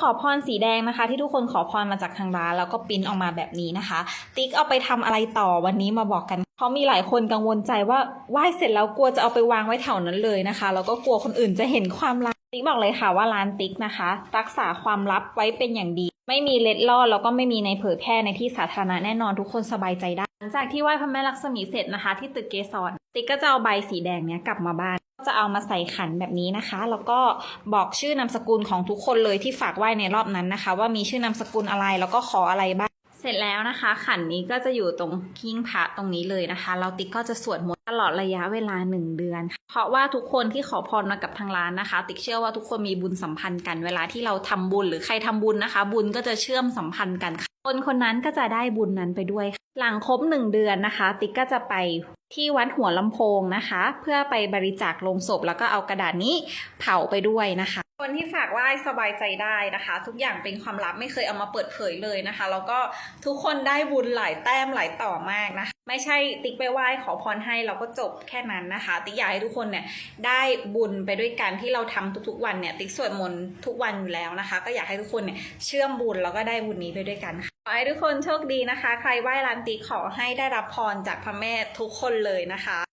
ขอพรสีแดงนะคะ ที่ทุกคนขอพรมาจากทางร้านแล้วก็ปิ้นออกมาแบบนี้นะคะ ติ๊กเอาไปทำอะไรต่อวันนี้มาบอกกันเพราะมีหลายคนกังวลใจว่าไหว้เสร็จแล้วกลัวจะเอาไปวางไว้แถวนั้นเลยนะคะแล้วก็กลัวคนอื่นจะเห็นความลับติ๊กบอกเลยค่ะว่าร้านติ๊กนะคะ รักษาความลับไว้เป็นอย่างดี ไม่มีเล็ดลอดแล้วก็ไม่มีในเผยแพร่ในที่สาธารณะแน่นอนทุกคนสบายใจได้ หลังจากที่ไหว้พระแม่ลักษมีเสร็จนะคะ ที่ตึกเกสรติ๊กก็จะเอาใบสีแดงเนี้ยกลับมาบ้าน จะเอามาใส่ขันแบบนี้นะคะ แล้วก็บอกชื่อนามสกุลของทุกคนเลยที่ฝากไหว้ในรอบนั้นนะคะ ว่ามีชื่อนามสกุลอะไรแล้วก็ขออะไรบ้างเสร็จแล้วนะคะ ขันนี้ก็จะอยู่ตรงหิ้งพระตรงนี้เลยนะคะแล้วติ๊กก็จะสวดมนต์ตลอดระยะเวลาหนึ่งเดือน เพราะว่าทุกคนที่ขอพรมากับทางร้านนะคะ ติ๊กเชื่อว่าทุกคนมีบุญสัมพันธ์กันเวลาที่เราทำบุญหรือใครทำบุญนะคะ บุญก็จะเชื่อมสัมพันธ์กันคนคนนั้นก็จะได้บุญนั้นไปด้วย หลังครบหนึ่งเดือนนะคะ ติ๊กก็จะไป ที่วัดหัวลำโพงนะคะ เพื่อไปบริจาคลงศพแล้วก็เอากระดาษนี้เผาไปด้วยนะคะคนที่ฝากไหว้สบายใจได้นะคะ ทุกอย่างเป็นความลับไม่เคยเอามาเปิดเผยเลยนะคะ แล้วก็ทุกคนได้บุญหลายแต้มหลายต่อมากนะคะ ไม่ใช่ติ๊กไปไหว้ขอพรให้เราก็จบแค่นั้นนะคะ ติ๊กอยากให้ทุกคนเนี่ยได้บุญไปด้วยกันที่เราทำทุกๆ วันเนี่ยติ๊กสวดมนต์ทุกวันอยู่แล้วนะคะ ก็อยากให้ทุกคนเนี่ยเชื่อมบุญแล้วก็ได้บุญนี้ไปด้วยกันค่ะขอให้ทุกคนโชคดีนะคะ ใครไหว้ร้านติ๊กขอให้ได้รับพรจากพระแม่ทุกคนเลยนะคะ